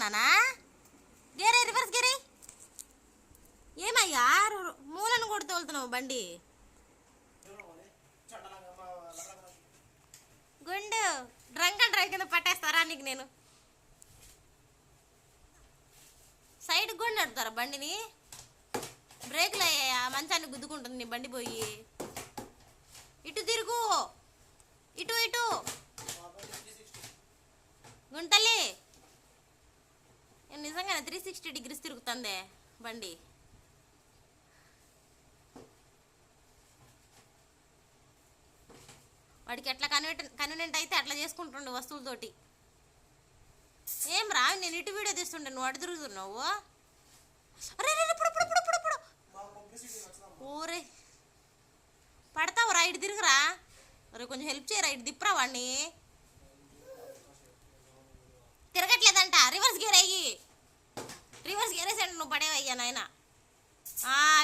నానా గేరే రివర్స్ గేరే. ఏమయ్యా మూలను కూడా తోలుతున్నావు బండి? గుండు డ్రంక్ అండ్ డ్రైవ్ కింద పట్టేస్తారా నీకు నేను? సైడ్ కూడా నడుపుతారా బండిని? బ్రేక్లో అయ్యాయా? మంచాన్ని గుద్దుకుంటుంది నీ బండి పోయి. ఇటు తిరుగు. ఇటు ఇటు. గుంటలే నిజంగానే త్రీ సిక్స్టీ డిగ్రీస్ తిరుగుతుందే బండి. వాడికి ఎట్లా కన్వీనెంట్ కన్వీనెంట్ అయితే అట్లా చేసుకుంటుండే వస్తువులతోటి. ఏం రా నేను ఇటు వీడియో తీస్తుండే నువ్వు అటు తిరుగుతున్నావు? అరే ఊరే పడతావు రా ఇటు తిరుగురా. అరే కొంచెం హెల్ప్ చేయరా ఇటు దిప్పురా వాడిని తిరగట్లేదంట రివర్స్ గేర్ అయ్యి రివర్స్ గేర్ వేసాడు నువ్వు పడేవయ్యా నాయన?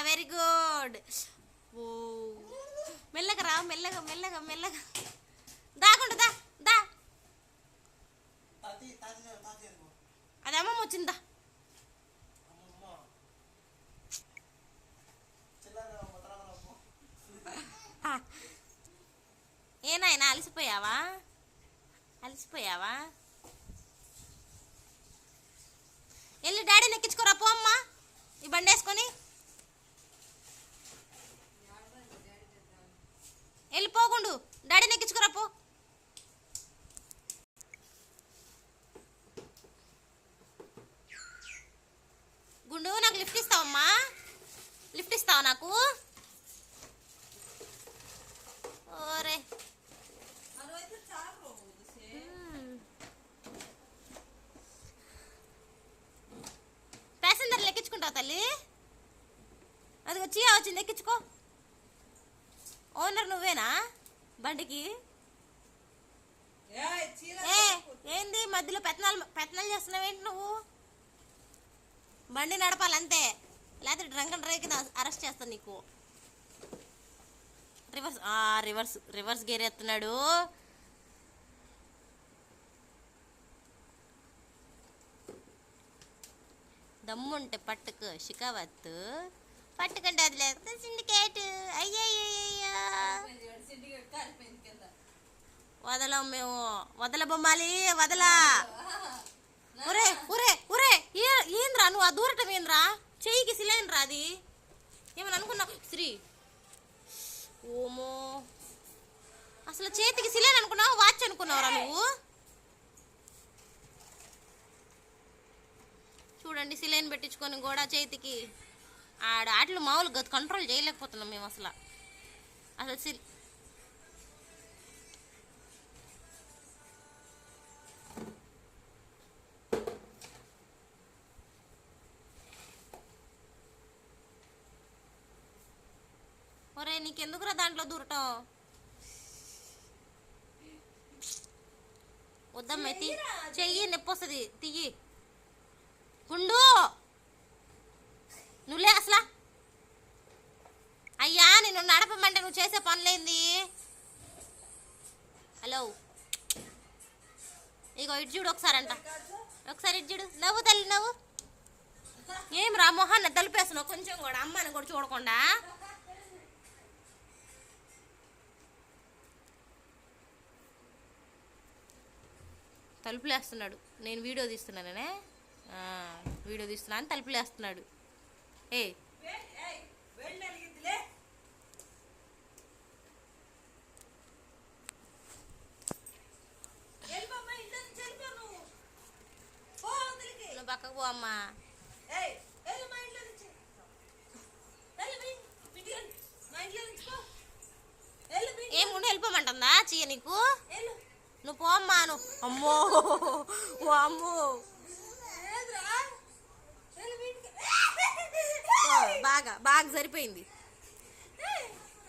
వెరీ గుడ్ ఓ. మెల్లగా రా మెల్లగా మెల్లగా మెల్లగా. దాకుండా దా దా. అది అమ్మమ్మ వచ్చిందా ఏ నాయనా అలసిపోయావా? అలసిపోయావా? డాడీ డాడీని ఎక్కించుకోరా గుండు నాకు లిఫ్ట్ ఇస్తావమ్మా. లిఫ్ట్ ఇస్తావా నాకు? ఓరే. ప్యాసింజర్లు ఎక్కించుకుంటావు తల్లి? అది వచ్చి వచ్చింది ఎక్కించుకో. ఓనర్ నువ్వేనా? బండికి? ఏంది? మధ్యలో పెత్తనాలు పెత్తనాలు చేస్తున్నావేంటి నువ్వు? బండి నడపాలంతే. లేకపోతే డ్రంక్ అండ్ డ్రైవ్ కింద అరెస్ట్ చేస్తాను నీకు. రివర్స్ ఆ, రివర్స్ రివర్స్ గేర్ ఎత్తున్నాడు. దమ్ముంటే పట్టుకు షికావత్తు. పట్టుకుంటే అది లేకపోతే సిండికేట్. అయ్యయ్యయ్యో వదలం మేము. వదల బొమ్మాలి వదల. ఒరే ఒరే ఒరే ఏంద్రా నువ్వు? ఆ దూరటం ఏంద్రా? చెయ్యికి సిలైన్ అది? ఏమని అనుకున్నావు శ్రీ. ఓమో. అసలు చేతికి సిలైన్ అనుకున్నావు? వాచ్ అనుకున్నావురా నువ్వు? చూడండి సిలైన్ పెట్టించుకొని కూడా చేతికి. ఆడ ఆటలు మామూలుగా కంట్రోల్ చేయలేకపోతున్నాం మేము అసలు. అసలు ఒరే నీకెందుకురా దాంట్లో దూరటం? వద్దమ్మ తీ. చెయ్యి నొప్పి వస్తుంది తీయి గుండు! నువ్వులే అసలా. అయ్యా నేను నడపమంటే నువ్వు చేసే పనులేంది? హలో. ఇగో ఇటు చూడు ఒకసారి అంట ఒకసారి ఇటు చూడు. నవ్వు తల్లి నవ్వు. ఏం రా మొహాన్ని తలిపేస్తున్నావు? కొంచెం కూడా అమ్మని కూడా చూడకుండా. తలుపులు వేస్తున్నాడు నేను వీడియో తీస్తున్నాననే? వీడియో తీస్తున్నా తలుపులు వేస్తున్నాడు ఏ? పక్కకు పో ఏం ఉండి వెళ్ళిపోమంటుందా చీయ నీకు? నువ్వు పో నువ్వు అమ్మో ఓ అమ్మో. బాగా బాగా సరిపోయింది.